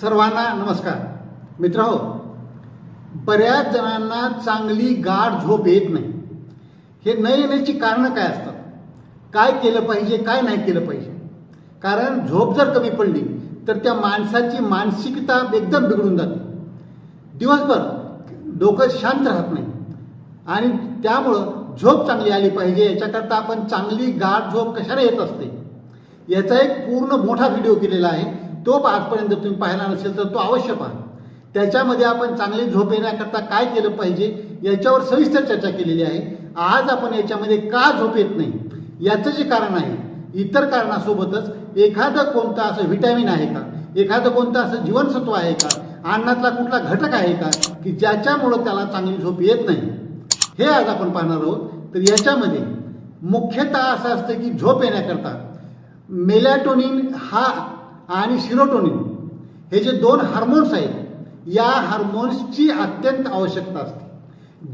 सर्वांना नमस्कार. मित्र हो बऱ्याच जणांना चांगली गाढ झोप येत नाही. हे न येण्याची कारणं काय असतात? काय केलं पाहिजे काय नाही केलं पाहिजे? कारण झोप जर कमी पडली तर त्या माणसाची मानसिकता एकदम बिघडून जाते. दिवसभर डोकं शांत राहत नाही. आणि त्यामुळं झोप चांगली आली पाहिजे याच्याकरता आपण चांगली गाठ झोप कशाला येत असते? याचा एक पूर्ण मोठा व्हिडिओ केलेला आहे. तो आजपर्यंत तुम्ही पाहिला नसेल तर तो अवश्य पहा. त्याच्यामध्ये आपण चांगली झोप येण्याकरता काय केलं पाहिजे याच्यावर सविस्तर चर्चा केलेली आहे. आज आपण याच्यामध्ये का झोप येत नाही? याचं जे कारण आहे इतर कारणासोबतच एखादं कोणतं असं व्हिटॅमिन आहे का? एखादं कोणतं असं जीवनसत्व आहे का? अन्नातला कुठला घटक आहे का? की ज्याच्यामुळं त्याला चांगली झोप येत नाही? हे आज आपण पाहणार आहोत. तर याच्यामध्ये मुख्यतः असं असतं की झोप येण्याकरता मेलॅटोनिन हा आणि सिरोटोनिन हे जे दोन हार्मोन्स आहेत या हार्मोन्सची अत्यंत आवश्यकता असते.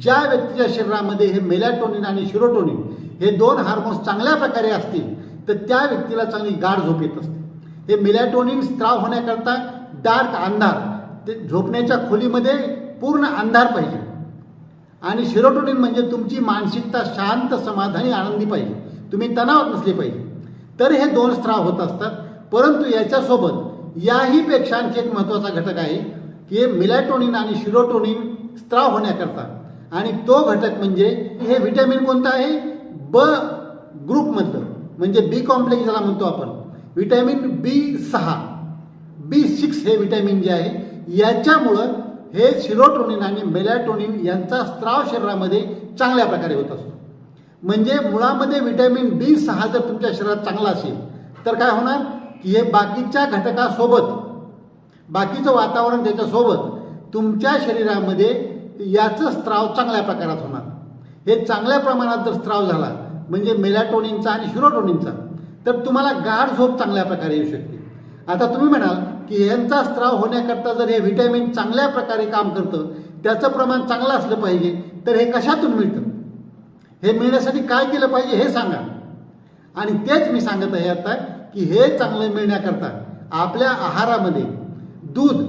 ज्या व्यक्तीच्या शरीरामध्ये हे मेलॅटोनिन आणि सिरोटोनिन हे दोन हार्मोन्स चांगल्या प्रकारे असतील तर त्या व्यक्तीला चांगली गाढ झोप येत असते. हे मेलॅटोनिन स्त्राव होण्याकरता डार्क अंधार ते झोपण्याच्या खोलीमध्ये पूर्ण अंधार पाहिजे. आणि शिरोटोनिन म्हणजे तुमची मानसिकता शांत समाधानी आनंदी पाहिजे. तुम्ही तणावात नसले पाहिजे. तर हे दोन स्त्राव होत असतात. परंतु याच्यासोबत याही पेक्षा आणखी एक महत्त्वाचा घटक आहे की मिलॅटोनिन आणि शिरोटोनिन स्त्राव होण्याकरता. आणि तो घटक म्हणजे हे व्हिटॅमिन कोणतं आहे? ब ग्रुपमधलं म्हणजे बी कॉम्प्लेक्स ज्याला म्हणतो आपण. व्हिटॅमिन बी सहा. बी सिक्स हे व्हिटॅमिन जे आहे. याच्यामुळं हे सिरोटोनिन आणि मेलॅटोनिन यांचा स्त्राव शरीरामध्ये चांगल्या प्रकारे होत असतो. म्हणजे मुळामध्ये व्हिटॅमिन बी सहा जर तुमच्या शरीरात चांगला असेल तर काय होणार? की हे बाकीच्या घटकासोबत बाकीचं वातावरण त्याच्यासोबत तुमच्या शरीरामध्ये याचं स्त्राव चांगल्या प्रकारात होणार. हे चांगल्या प्रमाणात जर स्त्राव झाला म्हणजे मेलॅटोनिनचा आणि शिरोटोनिनचा तर तुम्हाला गाढ झोप चांगल्या प्रकारे येऊ शकते. आता तुम्ही म्हणाल की यांचा स्त्राव होण्याकरता जर हे व्हिटॅमिन चांगल्या प्रकारे काम करतं त्याचं प्रमाण चांगलं असलं पाहिजे तर हे कशातून मिळतं? हे मिळण्यासाठी काय केलं पाहिजे हे सांगा. आणि तेच मी सांगत आहे आता की हे चांगलं मिळण्याकरता आपल्या आहारामध्ये दूध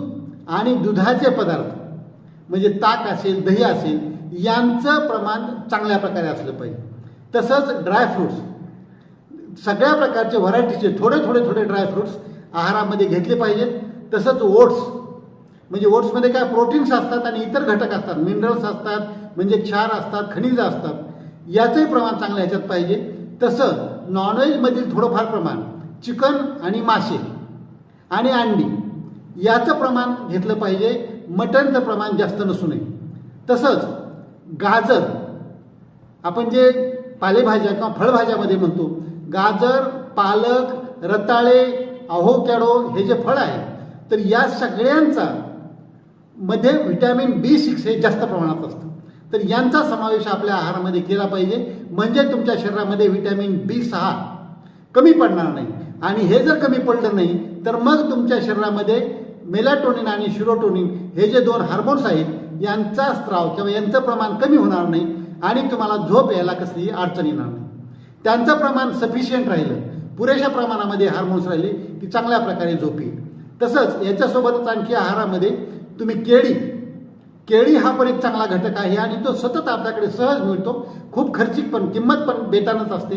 आणि दुधाचे पदार्थ म्हणजे ताक असेल दही असेल यांचं प्रमाण चांगल्या प्रकारे असलं पाहिजे. तसंच ड्रायफ्रूट्स सगळ्या प्रकारचे व्हरायटीचे थोडे थोडे थोडे ड्रायफ्रूट्स आहारामध्ये घेतले पाहिजेत तसंच ओट्स. म्हणजे ओट्समध्ये काय? प्रोटीन्स असतात आणि इतर घटक असतात. मिनरल्स असतात म्हणजे क्षार असतात खनिजं असतात. याचंही प्रमाण चांगलं ह्याच्यात पाहिजे. तसं नॉनव्हेजमधील थोडंफार प्रमाण चिकन आणि मासे आणि अंडी याचं प्रमाण घेतलं पाहिजे. मटणचं प्रमाण जास्त नसू नये. तसंच गाजर आपण जे पालेभाज्या किंवा फळभाज्यामध्ये म्हणतो गाजर पालक रताळे अहोकॅडो हे जे फळ आहे तर या सगळ्यांचा मध्ये व्हिटॅमिन बी सिक्स हे जास्त प्रमाणात असतं. तर यांचा समावेश आपल्या आहारामध्ये केला पाहिजे. म्हणजे तुमच्या शरीरामध्ये व्हिटॅमिन बी सहा कमी पडणार नाही. आणि हे जर कमी पडलं नाही तर मग तुमच्या शरीरामध्ये मेलाटोनिन आणि शिरोटोनिन हे जे दोन हार्मोन्स आहेत यांचा स्त्राव किंवा यांचं प्रमाण कमी होणार नाही आणि तुम्हाला झोप यायला कसलीही अडचण येणार नाही. त्यांचं प्रमाण सफिशियंट राहिलं. पुरेशा प्रमाणामध्ये हार्मोन्स राहिले की चांगल्या प्रकारे झोप. येईल तसंच याच्यासोबतच आणखी आहारामध्ये तुम्ही केळी. केळी हा पण एक चांगला घटक आहे आणि तो सतत आपल्याकडे सहज मिळतो. खूप खर्चिक पण किंमत पण बेतानच असते.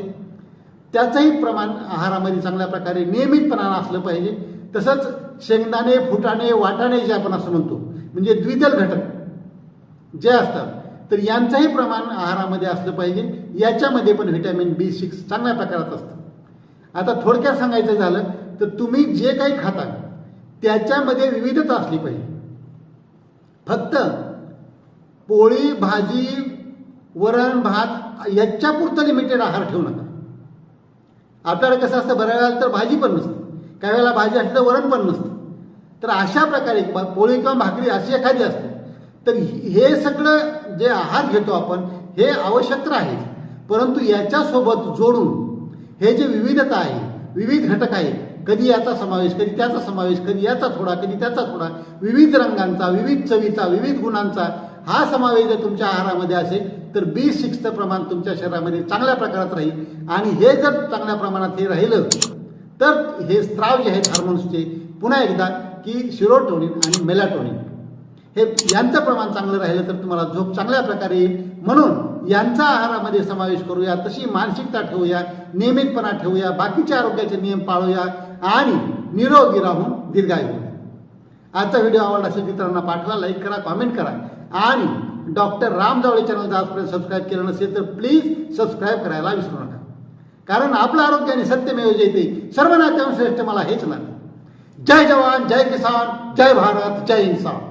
त्याचंही प्रमाण आहारामध्ये चांगल्या प्रकारे नियमितपणानं असलं पाहिजे. तसंच शेंगदाणे फुटाणे वाटाणे जे आपण असं म्हणतो म्हणजे द्विदल घटक जे असतात तर यांचंही प्रमाण आहारामध्ये असलं पाहिजे. याच्यामध्ये पण व्हिटॅमिन बी सिक्स चांगल्या प्रकारात असतं. आता थोडक्यात सांगायचं झालं तर तुम्ही जे काही खाता त्याच्यामध्ये विविधता असली पाहिजे. फक्त पोळी भाजी वरण भात याच्यापुरतं लिमिटेड आहार ठेवू नका. आपल्याला कसं असतं बऱ्या वेळेला तर भाजी पण नसते. काही वेळेला भाजी असली तर वरण पण नसतं. तर अशा प्रकारे पोळी किंवा भाकरी अशी एखादी असते. तर हे सगळं जे आहार घेतो आपण हे आवश्यक तर आहे परंतु याच्यासोबत जोडून हे जे विविधता आहे विविध घटक आहे कधी याचा समावेश कधी त्याचा समावेश कधी याचा थोडा कधी त्याचा थोडा विविध रंगांचा विविध चवीचा विविध गुणांचा हा समावेश जर तुमच्या आहारामध्ये असेल तर बी सिक्सचं प्रमाण तुमच्या शरीरामध्ये चांगल्या प्रकारात राहील. आणि हे जर चांगल्या प्रमाणात हे राहिलं तर हे स्त्राव जे आहेत हार्मोन्सचे पुन्हा एकदा की शिरोटोनिन आणि मेलाटोनिन हे यांचं प्रमाण चांगलं राहिलं तर तुम्हाला झोप चांगल्या प्रकारे येईल. म्हणून यांचा आहारामध्ये समावेश करूया तशी मानसिकता ठेवूया नियमितपणा ठेवूया बाकीच्या आरोग्याचे नियम पाळूया आणि निरोगी राहून दीर्घायू आजचा व्हिडिओ आवडला असेल मित्रांना पाठवा लाईक करा कॉमेंट करा. आणि डॉक्टर राम जावळे चॅनल आजपर्यंत सबस्क्राईब केलं नसेल तर प्लीज सबस्क्राईब करायला विसरू नका. कारण आपलं आरोग्य आणि सत्यमेव जयते सर्व नात्यां श्रेष्ठ मला हेच लागलं. जय जवान जय किसान जय भारत जय इन्सान